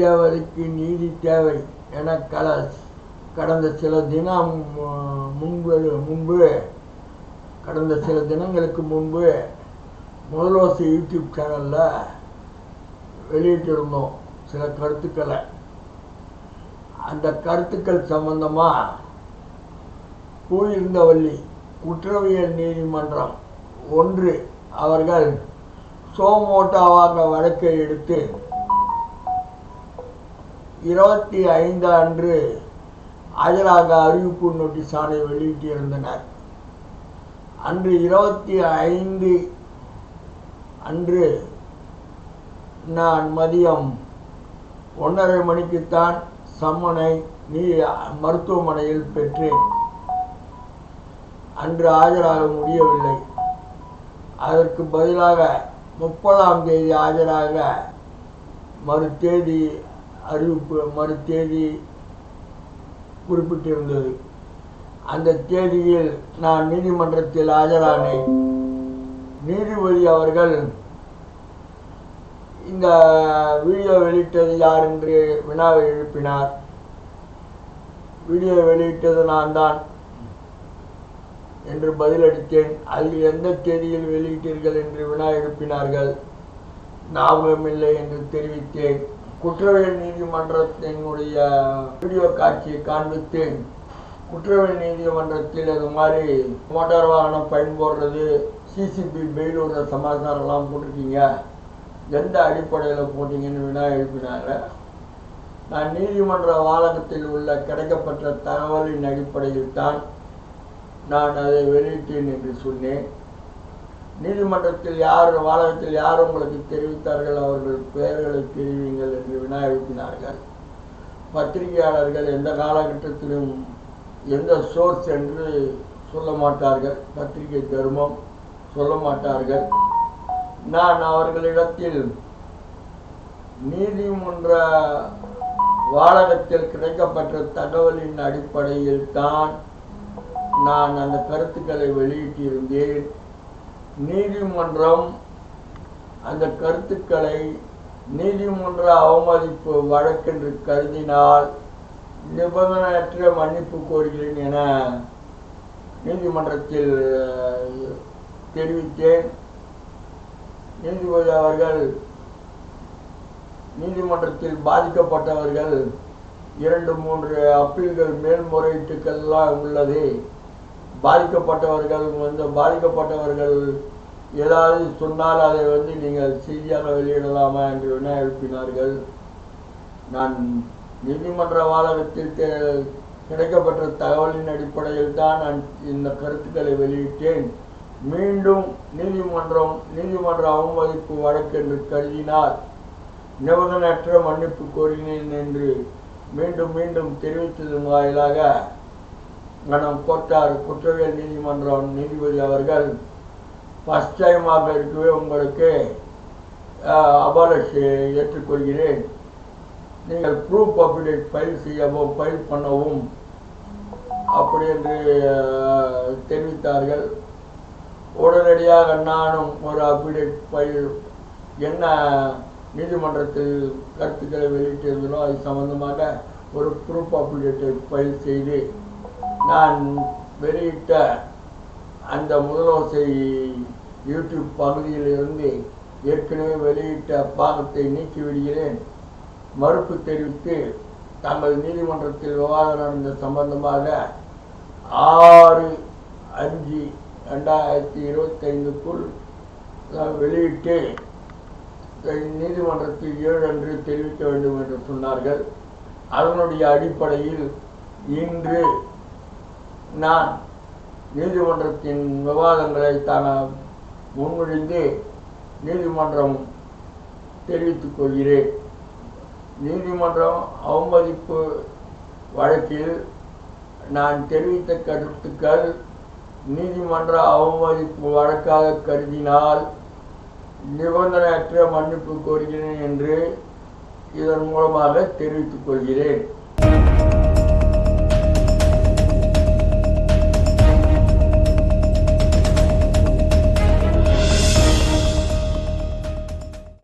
தேவதைக்கு நீதி தேவை என கல கடந்த சில தினம் முன்பு முன்பு கடந்த சில தினங்களுக்கு முன்பு முதலோசி யூடியூப் சேனலில் வெளியிட்டிருந்தோம் சில கருத்துக்களை. அந்த கருத்துக்கள் சம்பந்தமாக பூயிருந்தவள்ளி குற்றவியல் நீதிமன்றம் ஒன்று அவர்கள் சோமோட்டாவாக வழக்கை எடுத்து இருபத்தி ஐந்து அன்று ஆஜராக அறிவிப்பு நோட்டீஸ் ஆணை வெளியிட்டிருந்தனர். அன்று இருபத்தி ஐந்து அன்று நான் மதியம் ஒன்றரை மணிக்குத்தான் சம்மனை நீ மருத்துவமனையில் பெற்றேன். அன்று ஆஜராக முடியவில்லை. அதற்கு பதிலாக முப்பதாம் தேதி ஆஜராக மறு தேதி அறிவிப்பு மறு தேதி குறிப்பிட்டிருந்தது. அந்த தேதியில் நான் நீதிமன்றத்தில் ஆஜரானேன். நீதிபதி அவர்கள் இந்த வீடியோ வெளியிட்டது யார்? என்று வினாவை எழுப்பினார். வீடியோ வெளியிட்டது நான் தான் என்று பதிலளித்தேன் அதில் எந்த தேதியில் வெளியிட்டீர்கள்? என்று வினா எழுப்பினார்கள். ஞாபகமில்லை என்று தெரிவித்தேன். குற்றவியல் நீதிமன்றத்தினுடைய வீடியோ காட்சியை காண்பித்தேன். குற்றவியல் நீதிமன்றத்தில் அது மாதிரி மோட்டார் வாகனம் பயன்படுறது சிசிபி பெயில் விடுற சமாச்சாரம்லாம் போட்டிருக்கீங்க. எந்த அடிப்படையில் போட்டீங்கன்னு வினா எழுப்பினாங்க. நான் நீதிமன்ற வாதகத்தில் உள்ள கிடைக்கப்பட்ட தகவலின் அடிப்படையில் தான் நான் அதை வெளியிட்டேன் என்று சொன்னேன். நீதிமன்றத்தில் யார் வாழகத்தில் யார் உங்களுக்கு தெரிவித்தார்கள்? அவர்கள் பெயர்களை தெரிவிங்கள் என்று வினா எழுப்பினார்கள் பத்திரிகையாளர்கள் எந்த காலகட்டத்திலும் எந்த சோர்ஸ் என்று சொல்ல மாட்டார்கள். பத்திரிகை தர்மம் சொல்ல மாட்டார்கள். நான் அவர்களிடத்தில் நீதிமன்ற வாழகத்தில் கிடைக்கப்பட்ட தகவலின் அடிப்படையில் தான் நான் அந்த கருத்துக்களை வெளியிட்டிருந்தேன். நீதிமன்றம் அந்த கருத்துக்களை நீதிமன்ற அவமதிப்பு வழக்கென்று கருதினால் நிபந்தனையற்ற மன்னிப்பு கோருகிறேன் என நீதிமன்றத்தில் தெரிவித்தேன். நீதிபதி அவர்கள் நீதிமன்றத்தில் பாதிக்கப்பட்டவர்கள் இரண்டு மூன்று அப்பீல்கள் மேல்முறையீட்டுக்கெல்லாம் உள்ளது. பாதிக்கப்பட்டவர்கள் வந்து பாதிக்கப்பட்டவர்கள் ஏதாவது சொன்னால் அதை வந்து நீங்கள் செய்தியாக வெளியிடலாமா என்று வினா எழுப்பினார்கள். நான் நீதிமன்ற வாழகத்தில் கிடைக்கப்பட்ட தகவலின் அடிப்படையில் தான் நான் இந்த கருத்துக்களை வெளியிட்டேன். மீண்டும் நீதிமன்றம் நீதிமன்ற அவமதிப்பு வழக்கு என்று கருதினார். நிபந்தனற்ற மன்னிப்பு கோரினேன் என்று மீண்டும் மீண்டும் தெரிவித்ததன் வாயிலாக கணம் கோட்டார் குற்றவியல் நீதிமன்றம் நீதிபதி அவர்கள் ஃபஸ்ட் டைமாக இருக்கவே உங்களுக்கு அபாலசி ஏற்றுக்கொள்கிறேன். நீங்கள் ப்ரூஃப் அப்டேட் ஃபைல் செய்யவும் ஃபைல் பண்ணவும் அப்படி என்று தெரிவித்தார்கள். உடனடியாக நானும் ஒரு அப்டேட் ஃபைல் என்ன நீதிமன்றத்தில் கருத்துக்களை வெளியிட்டிருந்தனோ அது சம்பந்தமாக ஒரு ப்ரூஃப் அப்டேட்டை ஃபைல் செய்து நான் வெளியிட்ட அந்த முதலோசை யூடியூப் பகுதியிலிருந்து ஏற்கனவே வெளியிட்ட பாகத்தை நீக்கி விடுகிறேன். மறுப்பு தெரிவித்து தங்கள் நீதிமன்றத்தில் விவாதம் நடந்த சம்பந்தமாக ஆறு அஞ்சு ரெண்டாயிரத்தி இருபத்தைந்துக்குள் வெளியிட்டு நீதிமன்றத்தில் ஏழு என்று தெரிவிக்க வேண்டும் என்று சொன்னார்கள். அதனுடைய அடிப்படையில் இன்று நான் நீதிமன்றத்தின் விவாதங்களை தான முன்மொழிந்து நீதிமன்றம் தெரிவித்துக் கொள்கிறேன். நீதிமன்றம் அவமதிப்பு வழக்கில் நான் தெரிவித்த கருத்துக்கள் நீதிமன்ற அவமதிப்பு வழக்காக கருதினால் நிபந்தனையற்ற மன்னிப்பு கோருகிறேன் என்று இதன் மூலமாக தெரிவித்துக் கொள்கிறேன்.